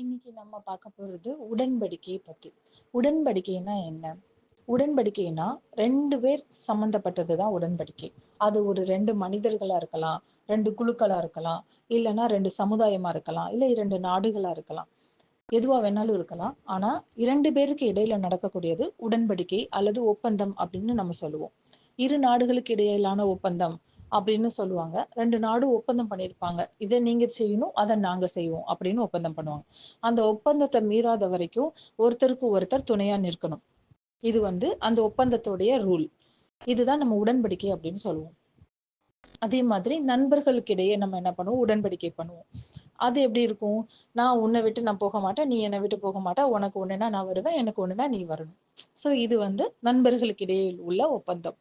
இன்னைக்கு நம்ம பார்க்க போறது உடன்படிக்கையை பத்தி. உடன்படிக்கைனா என்ன? உடன்படிக்கைனா ரெண்டு பேர் சம்மந்தப்பட்டது தான் உடன்படிக்கை. அது ஒரு ரெண்டு மனிதர்களா இருக்கலாம் ரெண்டு குழுக்களா இருக்கலாம் இல்லைன்னா ரெண்டு சமுதாயமா இருக்கலாம் இல்லை இரண்டு நாடுகளா இருக்கலாம். எதுவா வேணாலும் இருக்கலாம். ஆனா இரண்டு பேருக்கு இடையில நடக்கக்கூடியது உடன்படிக்கை அல்லது ஒப்பந்தம் அப்படின்னு நம்ம சொல்லுவோம். இரு நாடுகளுக்கு இடையிலான ஒப்பந்தம் அப்படின்னு சொல்லுவாங்க. ரெண்டு நாடும் ஒப்பந்தம் பண்ணியிருப்பாங்க. இதை நீங்க செய்யணும் அதை நாங்க செய்வோம் அப்படின்னு ஒப்பந்தம் பண்ணுவாங்க. அந்த ஒப்பந்தத்தை மீறாத வரைக்கும் ஒருத்தருக்கு ஒருத்தர் துணையா நிற்கணும். இது வந்து அந்த ஒப்பந்தத்துடைய ரூல். இதுதான் நம்ம உடன்படிக்கை அப்படின்னு சொல்லுவோம். அதே மாதிரி நண்பர்களுக்கு இடையே நம்ம என்ன பண்ணுவோம்? உடன்படிக்கை பண்ணுவோம். அது எப்படி இருக்கும்? நான் உன்னை விட்டு நான் போக மாட்டேன் நீ என்னை விட்டு போக மாட்டேன் உனக்கு ஒண்ணுனா நான் வருவேன் எனக்கு ஒண்ணுனா நீ வரணும். சோ இது வந்து நண்பர்களுக்கு இடையே உள்ள ஒப்பந்தம்.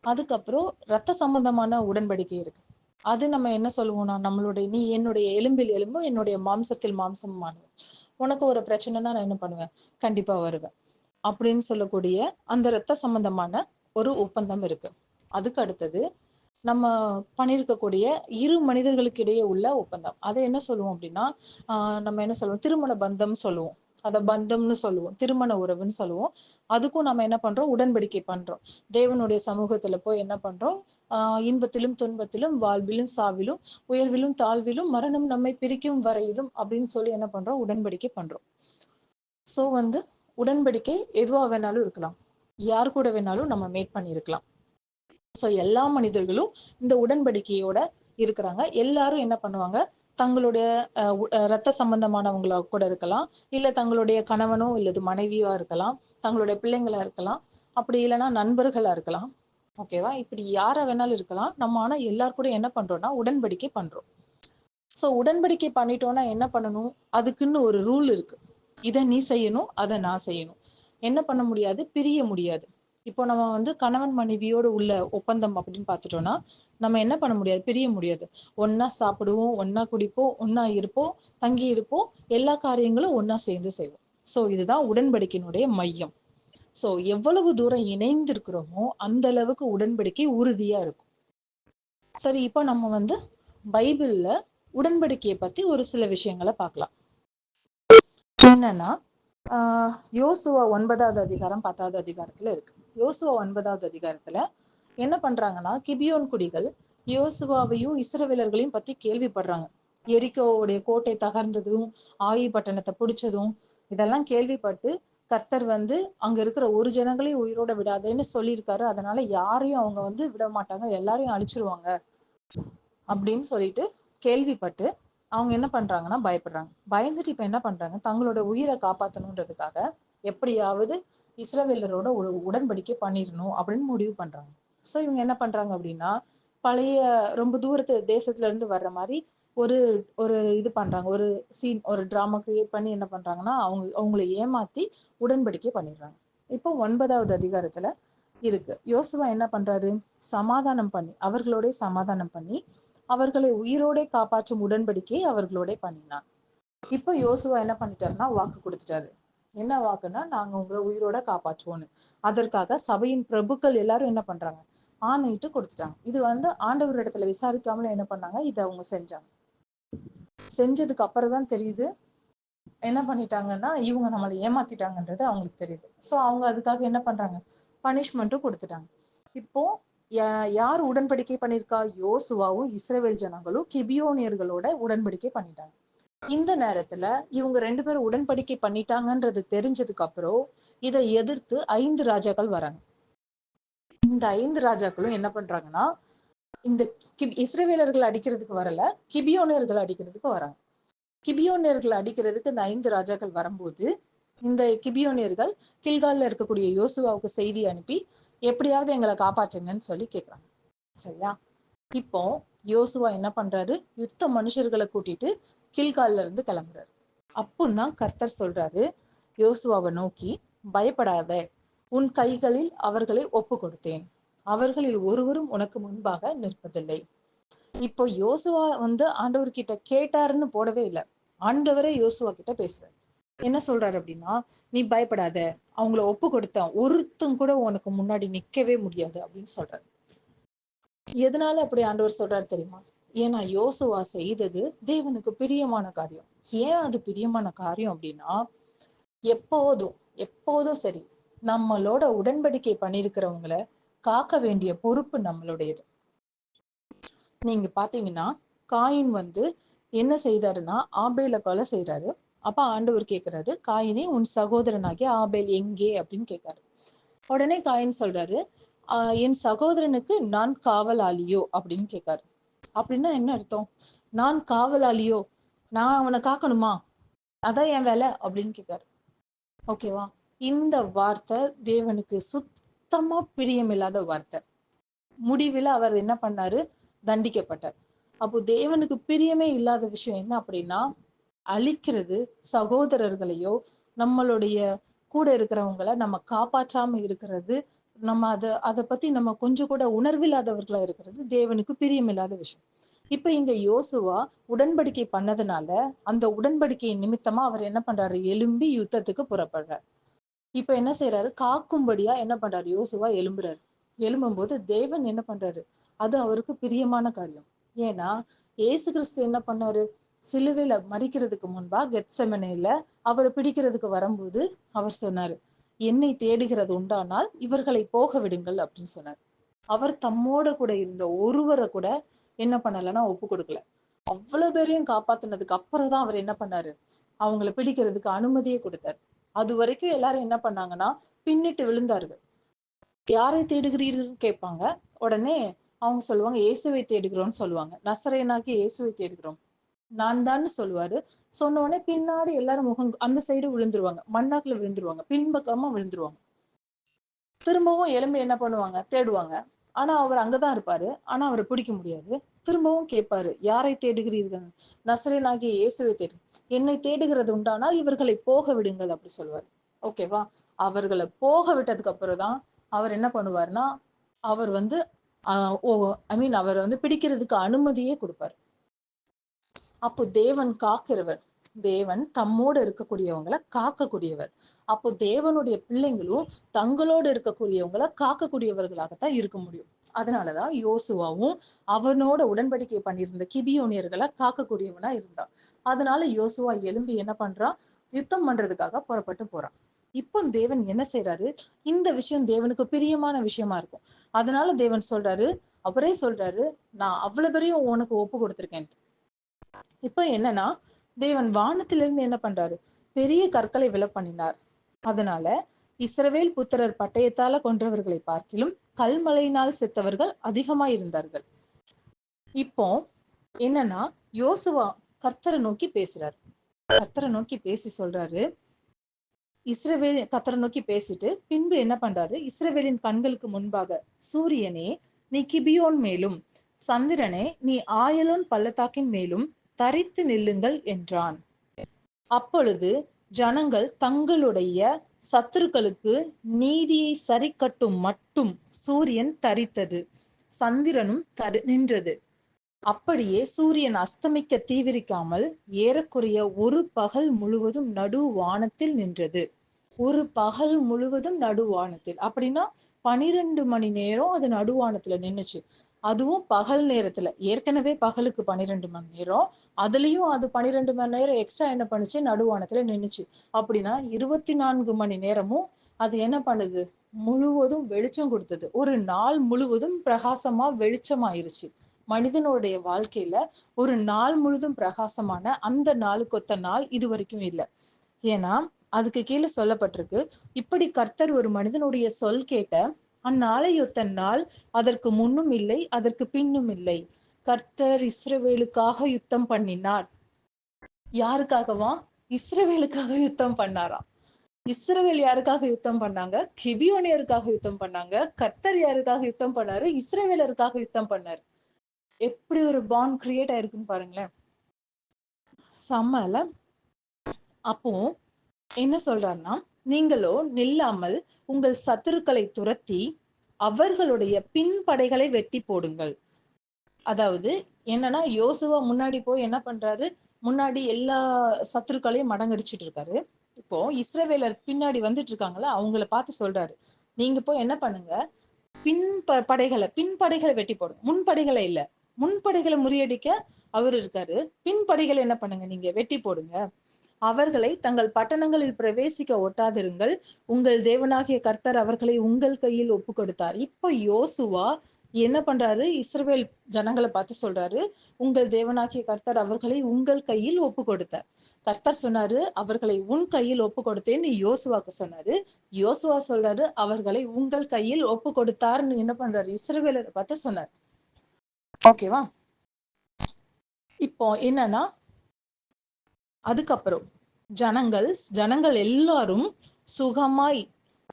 அதுக்கப்புறம் ரத்த சம்பந்தமான உடன்படிக்கை இருக்கு. அது நம்ம என்ன சொல்லுவோம்னா நம்மளுடைய நீ என்னுடைய எலும்பில் எலும்பும் என்னுடைய மாம்சத்தில் மாம்சமானவன் உனக்கு ஒரு பிரச்சனைனா நான் என்ன பண்ணுவேன்? கண்டிப்பா வருவேன். அப்படின்னு சொல்லக்கூடிய அந்த ரத்த சம்பந்தமான ஒரு ஒப்பந்தம் இருக்கு. அதுக்கு அடுத்தது நம்ம பண்ணியிருக்கக்கூடிய இரு மனிதர்களுக்கு இடையே உள்ள ஒப்பந்தம். அதை என்ன சொல்லுவோம் அப்படின்னா ஆஹ் நம்ம என்ன சொல்லுவோம்? திருமண பந்தம் சொல்லுவோம். அத பந்தம்னு சொல்லுவோம். திருமண உறவுன்னு சொல்லுவோம். அதுக்கும் நம்ம என்ன பண்றோம்? உடன்படிக்கை பண்றோம். தேவனுடைய சமூகத்துல போய் என்ன பண்றோம்? ஆஹ் இன்பத்திலும் துன்பத்திலும் வாழ்விலும் சாவிலும் உயர்விலும் தாழ்விலும் மரணம் நம்மை பிரிக்கும் வரையிலும் அப்படின்னு சொல்லி என்ன பண்றோம்? உடன்படிக்கை பண்றோம். சோ வந்து உடன்படிக்கை எதுவா வேணாலும் இருக்கலாம். யார் கூட வேணாலும் நம்ம மேட் பண்ணியிருக்கலாம். ஸோ எல்லா மனிதர்களும் இந்த உடன்படிக்கையோட இருக்கிறாங்க. எல்லாரும் என்ன பண்ணுவாங்க? தங்களுடைய ரத்த சம்பந்தமானவங்களா கூட இருக்கலாம். இல்ல தங்களுடைய கணவனோ இல்லது மனைவியோ இருக்கலாம். தங்களுடைய பிள்ளைங்களா இருக்கலாம். அப்படி இல்லைன்னா நண்பர்களா இருக்கலாம். ஓகேவா இப்படி யார வேணாலும் இருக்கலாம். நம்ம ஆனா எல்லார் கூட என்ன பண்றோம்னா உடன்படிக்கை பண்றோம். சோ உடன்படிக்கை பண்ணிட்டோம்னா என்ன பண்ணணும்? அதுக்குன்னு ஒரு ரூல் இருக்கு. இதை நீ செய்யணும் அதை நான் செய்யணும். என்ன பண்ண முடியாது? பிரிய முடியாது. இப்போ நம்ம வந்து கணவன் மனைவியோடு உள்ள ஒப்பந்தம் அப்படின்னு பார்த்துட்டோம்னா நம்ம என்ன பண்ண முடியாது? பிரிய முடியாது. ஒன்னா சாப்பிடுவோம் ஒன்னா குடிப்போம் ஒன்னா இருப்போம் தங்கி இருப்போம் எல்லா காரியங்களும் ஒன்னா சேர்ந்து செய்வோம். சோ இதுதான் உடன்படிக்கையினுடைய மையம். சோ எவ்வளவு தூரம் இணைந்து இருக்கிறோமோ அந்த அளவுக்கு உடன்படிக்கை உறுதியா இருக்கும். சரி இப்போ நம்ம வந்து பைபிள்ல உடன்படிக்கையை பத்தி ஒரு சில விஷயங்களை பார்க்கலாம். என்னன்னா ஆஹ் யோசுவா ஒன்பதாவது அதிகாரம் பத்தாவது அதிகாரத்துல இருக்கு. யோசுவா ஒன்பதாவது அதிகாரத்துல என்ன பண்றாங்கன்னா கிபியோன் குடிகள் யோசுவாவையும் இஸ்ரவேலர்களையும் பத்தி கேள்விப்படுறாங்க. எரிக்கோவுடைய கோட்டை தகர்ந்ததும் ஆயி பட்டணத்தை பிடிச்சதும் இதெல்லாம் கேள்விப்பட்டு கர்த்தர் வந்து அங்க இருக்கிற ஒரு ஜனங்களையும் உயிரோட விடாதேன்னு சொல்லியிருக்காரு. அதனால யாரையும் அவங்க வந்து விட மாட்டாங்க எல்லாரையும் அழிச்சிருவாங்க அப்படின்னு சொல்லிட்டு கேள்விப்பட்டு அவங்க என்ன பண்றாங்கன்னா பயப்படுறாங்க. பயந்துட்டு இப்ப என்ன பண்றாங்க? தங்களோட உயிரை காப்பாத்தணுன்றதுக்காக எப்படியாவது இஸ்ரவேலரோட உடன்படிக்கை பண்ணிடணும் அப்படின்னு முடிவு பண்றாங்க. ஸோ இவங்க என்ன பண்றாங்க அப்படின்னா பழைய ரொம்ப தூரத்து தேசத்துல இருந்து வர்ற மாதிரி ஒரு ஒரு இது பண்றாங்க. ஒரு சீன் ஒரு ட்ராமா கிரியேட் பண்ணி என்ன பண்றாங்கன்னா அவங்க அவங்களை ஏமாத்தி உடன்படிக்கை பண்ணிடுறாங்க. இப்போ ஒன்பதாவது அதிகாரத்துல இருக்கு. யோசுவா என்ன பண்றாரு? சமாதானம் பண்ணி அவர்களோட சமாதானம் பண்ணி அவர்களை உயிரோட காப்பாற்றும் உடன்படிக்கையை அவர்களோட பண்ணினான். இப்போ யோசுவா என்ன பண்ணிட்டாருன்னா வாக்கு கொடுத்துட்டாரு. என்ன வாக்குன்னா நாங்க உங்களை உயிரோட காப்பாற்றுவோன்னு அதற்காக சபையின் பிரபுக்கள் எல்லாரும் என்ன பண்றாங்க? ஆணையிட்டு கொடுத்துட்டாங்க. இது வந்து ஆண்டவர் இடத்துல விசாரிக்காமல என்ன பண்ணாங்க? இதை அவங்க செஞ்சாங்க. செஞ்சதுக்கு அப்புறம் தான் தெரியுது. என்ன பண்ணிட்டாங்கன்னா இவங்க நம்மளை ஏமாத்திட்டாங்கன்றது அவங்களுக்கு தெரியுது. சோ அவங்க அதுக்காக என்ன பண்றாங்க? பனிஷ்மெண்ட்டும் கொடுத்துட்டாங்க. இப்போ யார் உடன்படிக்கை பண்ணிருக்கா யோசுவாவும் இஸ்ரேவேல் ஜனங்களும் கிபியோனியர்களோட உடன்படிக்கை பண்ணிட்டாங்க. இந்த நேரத்துல இவங்க ரெண்டு பேரும் உடன்படிக்கை பண்ணிட்டாங்கன்றது தெரிஞ்சதுக்கு அப்புறம் இதை எதிர்த்து ஐந்து ராஜாக்கள் வராங்க. இந்த ஐந்து ராஜாக்களும் என்ன பண்றாங்கன்னா இந்த இஸ்ரேவேலர்கள் அடிக்கிறதுக்கு வரல கிபியோனியர்கள் அடிக்கிறதுக்கு வராங்க. கிபியோனியர்கள் அடிக்கிறதுக்கு இந்த ஐந்து ராஜாக்கள் வரும்போது இந்த கிபியோனியர்கள் கில்கால்ல இருக்கக்கூடிய யோசுவாவுக்கு செய்தி அனுப்பி எப்படியாவது எங்களை காப்பாற்றுங்கன்னு சொல்லி கேக்குறாங்க. சரியா? இப்போ யோசுவா என்ன பண்றாரு? யுத்த மனுஷர்களை கூட்டிட்டு கில்கால்ல இருந்து கிளம்புறாரு. அப்போதான் கர்த்தர் சொல்றாரு யோசுவாவை நோக்கி பயப்படாத உன் கைகளில் அவர்களை ஒப்பு கொடுத்தேன் அவர்களில் ஒருவரும் உனக்கு முன்பாக நிற்பதில்லை. இப்போ யோசுவா வந்து ஆண்டவர் கிட்ட கேட்டாருன்னு போடவே இல்லை. ஆண்டவரே யோசுவா கிட்ட பேசுறாரு. என்ன சொல்றாரு அப்படின்னா நீ பயப்படாத அவங்கள ஒப்பு கொடுத்தான் ஒருத்தம் கூட உனக்கு முன்னாடி நிக்கவே முடியாது அப்படின்னு சொல்றாரு. எதனால அப்படி ஆண்டவர் சொல்றாரு தெரியுமா? ஏன்னா யோசுவா செய்தது தேவனுக்கு பிரியமான காரியம். ஏன் அது பிரியமான காரியம் அப்படின்னா எப்போதும் எப்போதும் சரி நம்மளோட உடன்படிக்கை பண்ணிருக்கிறவங்கள காக்க வேண்டிய பொறுப்பு நம்மளுடையது. நீங்க பாத்தீங்கன்னா காயின் வந்து என்ன செய்தாருன்னா ஆபேல கொலை செய்யறாரு அப்ப ஆண்டவர் கேட்கிறாரு காயினே உன் சகோதரனாகிய ஆபேல் எங்கே? அப்படின்னு கேட்காரு. உடனே காயின் சொல்றாரு ஆஹ் என் சகோதரனுக்கு நான் காவலாளியோ? அப்படின்னு கேட்காரு. அப்படின்னா என்ன அர்த்தம்? நான் காவலாளியோ? நான் அவனை காக்கணுமா? அதான் என் வேலை அப்படின்னு கேட்காரு. ஓகேவா? இந்த வார்த்தை தேவனுக்கு சுத்தமா பிரியமில்லாத வார்த்தை. முடிவில் அவர் என்ன பண்ணாரு? தண்டிக்கப்பட்டார். அப்போ தேவனுக்கு பிரியமே இல்லாத விஷயம் என்ன அப்படின்னா அழிக்கிறது சகோதரர்களையோ நம்மளுடைய கூட இருக்கிறவங்கள நம்ம காப்பாற்றாம இருக்கிறது நம்ம அதை அதை பத்தி நம்ம கொஞ்சம் கூட உணர்வில்லாதவர்களா இருக்கிறது தேவனுக்கு பிரியமில்லாத விஷயம். இப்ப இங்க யோசுவா உடன்படிக்கை பண்ணதுனால அந்த உடன்படிக்கையின் நிமித்தமா அவர் என்ன பண்றாரு? எலும்பி யுத்தத்துக்கு புறப்படுறார். இப்ப என்ன செய்யறாரு காக்கும்படியா என்ன பண்றாரு? யோசுவா எலும்புறாரு எழும்பும் போது தேவன் என்ன பண்றாரு? அது அவருக்கு பிரியமான காரியம். ஏன்னா ஏசு கிறிஸ்து என்ன பண்ணாரு? சிலுவையில மறிக்கிறதுக்கு முன்பா கெத்செமனையில அவரை பிடிக்கிறதுக்கு வரும்போது அவர் சொன்னாரு என்னை தேடுகிறது உண்டானால் இவர்களை போக விடுங்கள் அப்படின்னு சொன்னார். அவர் தம்மோட கூட இருந்த ஒருவரை கூட என்ன பண்ணலைன்னா ஒப்பு கொடுக்கல. அவ்வளவு பேரையும் காப்பாத்துனதுக்கு அப்புறம் தான் அவர் என்ன பண்ணாரு? அவங்களை பிடிக்கிறதுக்கு அனுமதியே கொடுத்தார். அது வரைக்கும் எல்லாரும் என்ன பண்ணாங்கன்னா பின்னிட்டு விழுந்தார்கள். யாரை தேடுகிறீர்கள் கேட்பாங்க. உடனே அவங்க சொல்லுவாங்க இயேசுவை தேடுகிறோம்னு சொல்லுவாங்க. நசரேனாக்கி இயேசுவை தேடுகிறோம். நான் தான் சொல்லுவாரு. சொன்ன உடனே பின்னாடி எல்லாரும் முகம் அந்த சைடு விழுந்துருவாங்க. மண்ணாக்குல விழுந்துருவாங்க. பின்பக்கமா விழுந்துருவாங்க. திரும்பவும் எலும்பு என்ன பண்ணுவாங்க? தேடுவாங்க. ஆனா அவர் அங்கதான் இருப்பாரு. ஆனா அவரை பிடிக்க முடியாது. திரும்பவும் கேட்பாரு யாரை தேடுகிறீர்கள்? நசரேனாகிய இயேசுவை தேடு. என்னை தேடுகிறது உண்டானால் இவர்களை போக விடுங்கள் அப்படி சொல்லுவார். ஓகேவா அவர்களை போக விட்டதுக்கு அப்புறம் தான் அவர் என்ன பண்ணுவார்னா அவர் வந்து ஐ மீன் அவர் வந்து பிடிக்கிறதுக்கு அனுமதியே கொடுப்பாரு. அப்போ தேவன் காக்கிறவர். தேவன் தம்மோடு இருக்கக்கூடியவங்களை காக்கக்கூடியவர். அப்போ தேவனுடைய பிள்ளைங்களும் தங்களோடு இருக்கக்கூடியவங்களை காக்கக்கூடியவர்களாகத்தான் இருக்க முடியும். அதனாலதான் யோசுவாவும் அவனோட உடன்படிக்கை பண்ணியிருந்த கிபியோனியர்களை காக்கக்கூடியவனா இருந்தான். அதனால யோசுவா எலும்பி என்ன பண்றான்? யுத்தம் பண்றதுக்காக புறப்பட்டு போறான். இப்போ தேவன் என்ன செய்யறாரு இந்த விஷயம் தேவனுக்கு பிரியமான விஷயமா இருக்கும். அதனால தேவன் சொல்றாரு அவரே சொல்றாரு நான் அவ்வளவு பெரிய உனக்கு ஒப்பு கொடுத்துருக்கேன் இப்போ என்னன்னா தேவன் வானத்திலிருந்து என்ன பண்றாரு? பெரிய கற்களை விழ பண்ணினார் அதனால இஸ்ரவேல் புத்திரர் பட்டயத்தால கொன்றவர்களை பார்க்கிலும் கல்மலையினால் செத்தவர்கள் அதிகமா இருந்தார்கள். இப்போ என்னன்னா யோசுவா கர்த்தரை நோக்கி பேசுறாரு. கர்த்தரை நோக்கி பேசி சொல்றாரு. இஸ்ரவேல் கத்தரை நோக்கி பேசிட்டு பின்பு என்ன பண்றாரு? இஸ்ரவேலின் கண்களுக்கு முன்பாக சூரியனே நீ கிபியோன் மேலும் சந்திரனே நீ ஆயலோன் பள்ளத்தாக்கின் மேலும் தரித்து நில்லுங்கள் என்றான். அப்பொழுது ஜனங்கள் தங்களுடைய சத்துருக்களுக்கு நீதியை சரிக்கட்டும் மட்டும் சூரியன் தரித்தது. சந்திரனும் தரி நின்றது. அப்படியே சூரியன் அஸ்தமிக்க தீவிரிக்காமல் ஏறக்குறைய ஒரு பகல் முழுவதும் நடு வானத்தில் நின்றது. ஒரு பகல் முழுவதும் நடுவானத்தில். அப்படின்னா பனிரெண்டு மணி நேரம் அது நடுவானத்துல நின்னுச்சு. அதுவும் பகல் நேரத்துல. ஏற்கனவே பகலுக்கு பன்னிரெண்டு மணி நேரம். அதுலயும் அது பன்னிரெண்டு மணி நேரம் எக்ஸ்ட்ரா என்ன பண்ணுச்சு? நடுவானத்துல நின்னுச்சு. அப்படின்னா இருபத்தி நான்கு மணி நேரமும் அது என்ன பண்ணுது? முழுவதும் வெளிச்சம் கொடுத்தது. ஒரு நாள் முழுவதும் பிரகாசமா வெளிச்சமாயிருச்சு. மனிதனுடைய வாழ்க்கையில ஒரு நாள் முழுதும் பிரகாசமான அந்த நாளுக்கொத்த நாள் இது வரைக்கும் இல்லை. ஏன்னா அதுக்கு கீழே சொல்லப்பட்டிருக்கு. இப்படி கர்த்தர் ஒரு மனிதனுடைய சொல் கேட்ட அந்நாளையொத்த நாள் அதற்கு முன்னும் இல்லை அதற்கு பின்னும் இல்லை. கர்த்தர் இஸ்ரவேலுக்காக யுத்தம் பண்ணினார். யாருக்காகவா? இஸ்ரவேலுக்காக யுத்தம் பண்ணாராம் இஸ்ரவேல் யாருக்காக யுத்தம் பண்ணாங்க? கிபியோனியருக்காக யுத்தம் பண்ணாங்க? கர்த்தர் யாருக்காக யுத்தம் பண்ணாரு? இஸ்ரவேலருக்காக யுத்தம் பண்ணாரு. எப்படி ஒரு பாண்ட் கிரியேட் ஆயிருக்குன்னு பாருங்களேன். செம்மல அப்போ என்ன சொல்றாருன்னா நீங்களோ நில்லாமல் உங்கள் சத்துருக்களை துரத்தி அவர்களுடைய பின்படைகளை வெட்டி போடுங்கள். அதாவது என்னன்னா யோசுவா முன்னாடி போய் என்ன பண்றாரு? முன்னாடி எல்லா சத்துருக்களையும் மடங்கடிச்சிட்டு இருக்காரு. இப்போ இஸ்ரவேலர் பின்னாடி வந்துட்டு இருக்காங்களா அவங்கள பார்த்து சொல்றாரு. நீங்க போய் என்ன பண்ணுங்க? பின் படைகளை பின்படைகளை வெட்டி போடும் முன்படைகளை இல்ல. முன்படைகளை முறியடிக்க அவர் இருக்காரு. பின்படைகளை என்ன பண்ணுங்க நீங்க? வெட்டி போடுங்க. அவர்களை தங்கள் பட்டணங்களில் பிரவேசிக்க ஒட்டாதிருங்கள். உங்கள் தேவனாகிய கர்த்தர் அவர்களை உங்கள் கையில் ஒப்பு கொடுத்தார் இப்ப யோசுவா என்ன பண்றாரு? இஸ்ரேல் ஜனங்களை பார்த்து சொல்றாரு. உங்கள் தேவனாகிய கர்த்தர் அவர்களை உங்கள் கையில் ஒப்பு கொடுத்தார் கர்த்தர் சொன்னாரு அவர்களை உன் கையில் ஒப்பு கொடுத்தேன்னு யோசுவாக்கு சொன்னாரு. யோசுவா சொல்றாரு அவர்களை உங்கள் கையில் ஒப்பு கொடுத்தாருன்னு என்ன பண்றாரு? இஸ்ரேலரை பார்த்து சொன்னார். ஓகேவா? இப்போ என்னன்னா அதுக்கப்புறம் ஜனங்கள் ஜனங்கள் எல்லாரும் சுகமாய்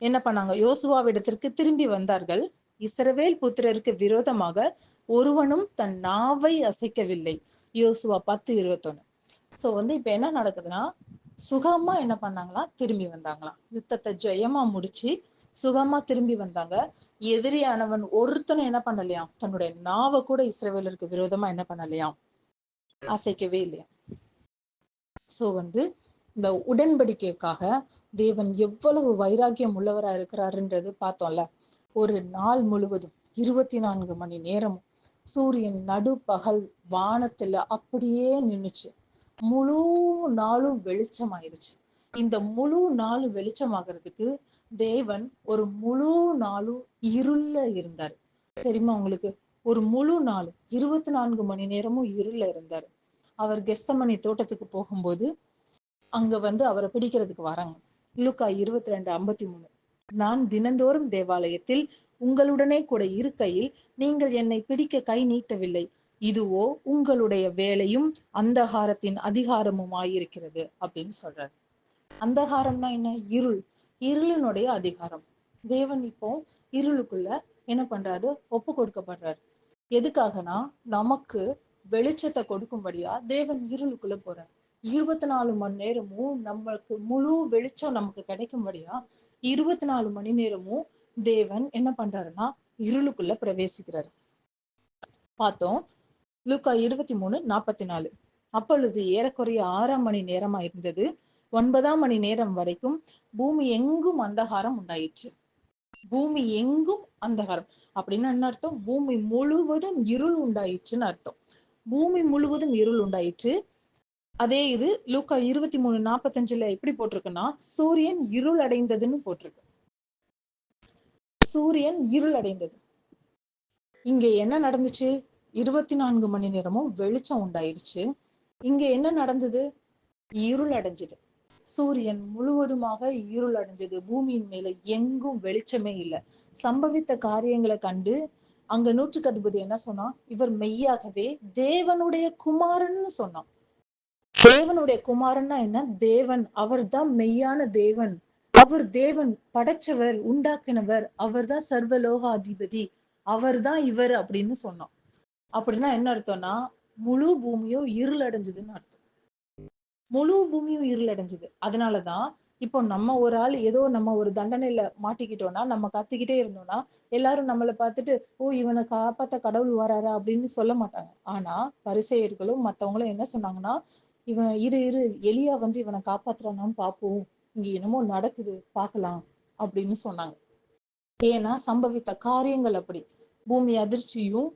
என்ன பண்ணாங்க? யோசுவாவிடத்திற்கு திரும்பி வந்தார்கள். இஸ்ரவேல் புத்திரருக்கு விரோதமாக ஒருவனும் தன் நாவை அசைக்கவில்லை. யோசுவா பத்து இருபத்தொன்னு. சோ வந்து இப்ப என்ன நடக்குதுன்னா சுகமா என்ன பண்ணாங்களாம் திரும்பி வந்தாங்களாம் யுத்தத்தை ஜெயமா முடிச்சு சுகமா திரும்பி வந்தாங்க. எதிரியானவன் ஒருத்தனும் என்ன பண்ணலையாம்? தன்னுடைய நாவை கூட இஸ்ரவேலருக்கு விரோதமா என்ன பண்ணலையாம்? அசைக்கவே இல்லையா ஸோ வந்து இந்த உடன்படிக்கைக்காக தேவன் எவ்வளவு வைராக்கியம் உள்ளவரா இருக்கிறாருன்றது பார்த்தோம்ல. ஒரு நாள் முழுவதும் இருபத்தி நான்கு மணி நேரமும் சூரியன் நடுப்பகல் வானத்துல அப்படியே நின்னுச்சு. முழு நாளும் வெளிச்சமாயிருச்சு. இந்த முழு நாளும் வெளிச்சமாகிறதுக்கு தேவன் ஒரு முழு நாளும் இருள இருந்தார். தெரியுமா உங்களுக்கு? ஒரு முழு நாள் இருபத்தி நான்கு மணி நேரமும் இருள இருந்தார். அவர் கெஸ்தமணி தோட்டத்துக்கு போகும்போது அங்க வந்து அவரை பிடிக்கிறதுக்கு வராங்க. லுக்கா இருபத்தி ரெண்டு ஐம்பத்தி மூணு நான் தினந்தோறும் தேவாலயத்தில் உங்களுடனே கூட இருக்கையில் நீங்கள் என்னை பிடிக்க கை நீட்டவில்லை. இதுவோ உங்களுடைய வேலையும் அந்தகாரத்தின் அதிகாரமுமாயிருக்கிறது அப்படின்னு சொல்றாரு. அந்தகாரம்னா என்ன? இருள். இருளினுடைய அதிகாரம். தேவன் இப்போ இருளுக்குள்ள என்ன பண்றாரு? ஒப்பு கொடுக்கப்படுறாரு. எதுக்காகனா? நமக்கு வெளிச்சத்தை கொடுக்கும்படியா தேவன் இருளுக்குள்ள போறார். இருபத்தி நாலு மணி நேரமும் நம்மளுக்கு முழு வெளிச்சம் நமக்கு கிடைக்கும்படியா இருபத்தி நாலு மணி நேரமும் தேவன் என்ன பண்றாருன்னா இருளுக்குள்ள பிரவேசிக்கிறாரு. பார்த்தோம். லூக்கா இருபத்தி மூணு நாற்பத்தி நாலு அப்பொழுது ஏறக்குறைய ஆறாம் மணி நேரமா இருந்தது. ஒன்பதாம் மணி நேரம் வரைக்கும் பூமி எங்கும் அந்தகாரம் உண்டாயிற்று. பூமி எங்கும் அந்தகாரம். அப்படின்னா என்ன அர்த்தம்? பூமி முழுவதும் இருள் உண்டாயிற்றுன்னு அர்த்தம். பூமி முழுவதும் இருள் உண்டாயிற்று. அதே இது லூக்கா இருபத்தி மூணு நாற்பத்தஞ்சுல எப்படி போட்டிருக்குன்னா சூரியன் இருள் அடைந்ததுன்னு போட்டிருக்கு. சூரியன் இருள் அடைந்தது. இங்க என்ன நடந்துச்சு? இருபத்தி நான்கு மணி நேரமும் வெளிச்சம் உண்டாயிருச்சு. இங்க என்ன நடந்தது? இருள் அடைஞ்சது. சூரியன் முழுவதுமாக இருள் அடைஞ்சது. பூமியின் மேல எங்கும் வெளிச்சமே இல்லை. சம்பவித்த காரியங்களை கண்டு அங்க நூற்றுக்கு அதிபதி என்ன சொன்னா இவர் மெய்யாகவே தேவனுடைய குமாரன்னு சொன்னான். தேவனுடைய குமாரன்னா என்ன? தேவன். அவர்தான் மெய்யான தேவன். அவர் தேவன் படைச்சவர் உண்டாக்கினவர். அவர்தான் அவர் அவர்தான் இவர் அப்படின்னு சொன்னோம் அப்படின்னா என்ன அர்த்தம்னா முழு பூமியும் இருளடைஞ்சதுன்னு அர்த்தம். முழு பூமியும் இருளடைஞ்சது. அதனாலதான் இப்போ நம்ம ஒரு ஆள் ஏதோ நம்ம ஒரு தண்டனையில மாட்டிக்கிட்டோம்னா நம்ம கத்திக்கிட்டே இருந்தோம்னா எல்லாரும் நம்மளை பார்த்துட்டு ஓ இவனை காப்பாத்த கடவுள் வராரா? அப்படின்னு சொல்ல மாட்டாங்க. ஆனா பரிசெயர்களும் மத்தவங்களும் என்ன சொன்னாங்கன்னா இவன் இரு இரு எலியா வந்து இவனை காப்பாத்துறானான்னு பார்ப்போம் இங்க என்னமோ நடக்குது பார்க்கலாம் அப்படின்னு சொன்னாங்க. ஏன்னா சம்பவித்த காரியங்கள் அப்படி. பூமி அதிர்ச்சியும்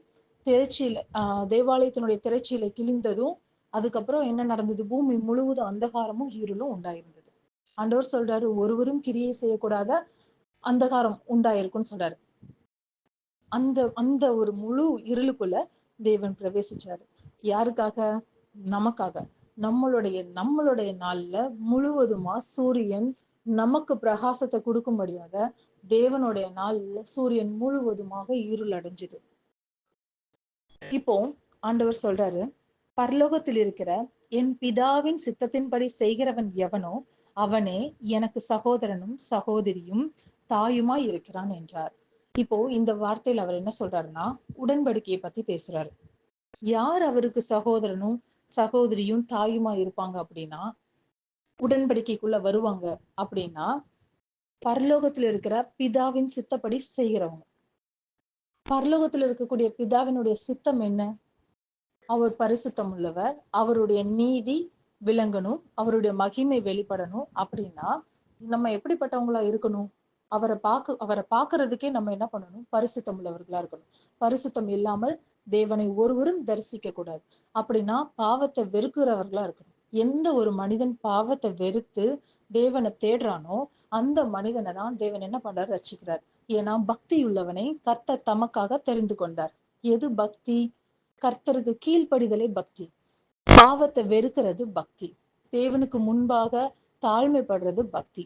திரைச்சியில ஆஹ் தேவாலயத்தினுடைய திரைச்சியில கிழிந்ததும் அதுக்கப்புறம் என்ன நடந்தது? பூமி முழுவதும் அந்தகாரமும் இருளும் உண்டாயிருந்தது. ஆண்டவர் சொல்றாரு ஒருவரும் கிரியை செய்யக்கூடாத அந்தகாரம் உண்டாயிருக்கும்னு சொல்றாரு. அந்த அந்த ஒரு முழு இருளுக்குள்ள தேவன் பிரவேசிச்சாரு. யாருக்காக? நமக்காக. நம்மளுடைய நம்மளுடைய நாள்ல முழுவதுமா சூரியன் நமக்கு பிரகாசத்தை கொடுக்கும்படியாக தேவனுடைய நாள்ல சூரியன் முழுவதுமாக இருள் அடைஞ்சது. இப்போ ஆண்டவர் சொல்றாரு பரலோகத்தில் இருக்கிற என் பிதாவின் சித்தத்தின்படி செய்கிறவன் எவனோ அவனே எனக்கு சகோதரனும் சகோதரியும் தாயுமாய் இருக்கிறான் என்றார். இப்போ இந்த வார்த்தையில அவர் என்ன சொல்றாருன்னா உடன்படிக்கையை பத்தி பேசுறாரு. யார் அவருக்கு சகோதரனும் சகோதரியும் தாயுமா இருப்பாங்க அப்படின்னா உடன்படிக்கைக்குள்ள வருவாங்க அப்படின்னா பரலோகத்துல இருக்கிற பிதாவின் சித்தப்படி செய்கிறவங்க. பரலோகத்துல இருக்கக்கூடிய பிதாவினுடைய சித்தம் என்ன? அவர் பரிசுத்தம் உள்ளவர் அவருடைய நீதி விளங்கணும் அவருடைய மகிமை வெளிப்படணும் அப்படின்னா நம்ம எப்படிப்பட்டவங்களா இருக்கணும்? அவரை பார்க்க அவரை பார்க்கறதுக்கே நம்ம என்ன பண்ணணும்? பரிசுத்தம் உள்ளவர்களா இருக்கணும். பரிசுத்தம் இல்லாமல் தேவனை ஒருவரும் தரிசிக்க கூடாது. அப்படின்னா பாவத்தை வெறுக்கிறவர்களா இருக்கணும். எந்த ஒரு மனிதன் பாவத்தை வெறுத்து தேவனை தேடுறானோ அந்த மனிதனை தான் தேவன் என்ன பண்றாரு? ரசிக்கிறார் ஏன்னா பக்தி உள்ளவனை கர்த்தர் தமக்காக தெரிந்து கொண்டார். எது பக்தி? கர்த்தருக்கு கீழ்ப்படிதலே பக்தி. பாவத்தை வெறுக்கிறது பக்தி. தேவனுக்கு முன்பாக தாழ்மைப்படுறது பக்தி.